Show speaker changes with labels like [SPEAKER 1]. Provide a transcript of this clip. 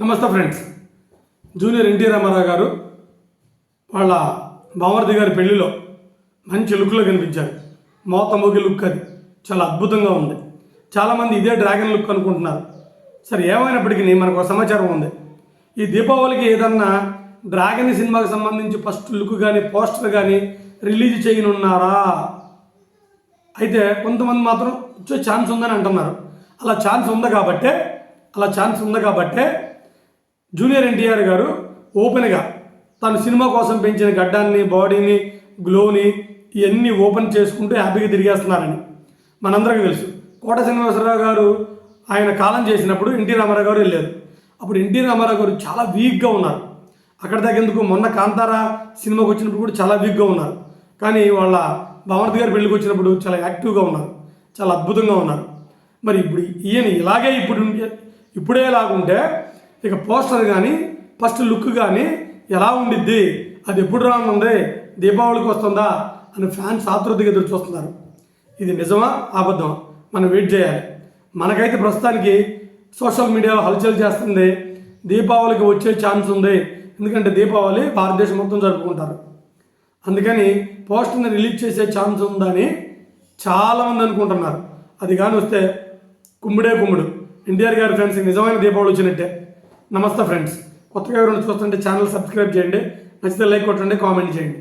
[SPEAKER 1] నమస్తే friends. Junior NT Ramarao గారు వాళ్ళ బామర్ది గారి పెళ్ళిలో మంచి లుక్లో కనిపించారు. మోతమోగి లుక్ అది. చాలా అద్భుతంగా ఉంది. చాలామంది ఇదే డ్రాగన్ లుక్ అనుకుంటున్నారు. సరే ఏమైనప్పటికీ మనకు ఒక సమాచారం ఉంది. ఈ దీపావళికి ఏదన్నా డ్రాగన్ సినిమాకి సంబంధించి ఫస్ట్ లుక్ కానీ పోస్టర్ కానీ రిలీజ్ చేయనున్నారా? అయితే కొంతమంది మాత్రం వచ్చే ఛాన్స్ ఉందని అంటున్నారు. అలా ఛాన్స్ ఉంది కాబట్టే అలా ఛాన్స్ ఉంది కాబట్టే జూనియర్ ఎన్టీఆర్ గారు ఓపెన్గా తను సినిమా కోసం పెంచిన గడ్డాన్ని బాడీని గ్లోని ఇవన్నీ ఓపెన్ చేసుకుంటూ హ్యాపీగా తిరిగేస్తున్నారని మనందరికీ తెలుసు. కోట శ్రీనివాసరావు గారు ఆయన కాలం చేసినప్పుడు ఎన్టీ రామారావు గారు వెళ్ళారు. అప్పుడు ఎన్టీ రామారావు గారు చాలా వీక్గా ఉన్నారు. అక్కడ తగ్గేందుకు మొన్న కాంతారా సినిమాకి వచ్చినప్పుడు కూడా చాలా వీక్గా ఉన్నారు. కానీ వాళ్ళ భామర్తి గారి పెళ్ళికి వచ్చినప్పుడు చాలా యాక్టివ్గా ఉన్నారు. చాలా అద్భుతంగా ఉన్నారు. మరి ఇప్పుడు ఈయన ఇలాగే ఇప్పుడు ఇప్పుడే ఇలాగుంటే ఇక పోస్టర్ కానీ ఫస్ట్ లుక్ కానీ ఎలా ఉండిద్ది? అది ఎప్పుడు రానుంది? దీపావళికి వస్తుందా? అని ఫ్యాన్స్ ఆతృతగా ఎదురు చూస్తున్నారు. ఇది నిజమా? అబద్ధమా? మనం వెయిట్ చేయాలి. మనకైతే ప్రస్తుతానికి సోషల్ మీడియాలో హల్చల్ చేస్తుంది. దీపావళికి వచ్చే ఛాన్స్ ఉంది. ఎందుకంటే దీపావళి భారతదేశం మొత్తం జరుపుకుంటారు. అందుకని పోస్టర్ని రిలీజ్ చేసే ఛాన్స్ ఉందని చాలామంది అనుకుంటున్నారు. అది కానీ వస్తే కుమ్ముడే కుమ్ముడు. ఎన్టీఆర్ గారి ఫ్రెండ్స్ నిజమైన దీపావళి వచ్చినట్టే. నమస్తే ఫ్రెండ్స్. కొత్తగా ఎవరైనా చూస్తుంటే ఛానల్ సబ్స్క్రైబ్ చేయండి. నచ్చితే లైక్ కొట్టండి కామెంట్ చేయండి.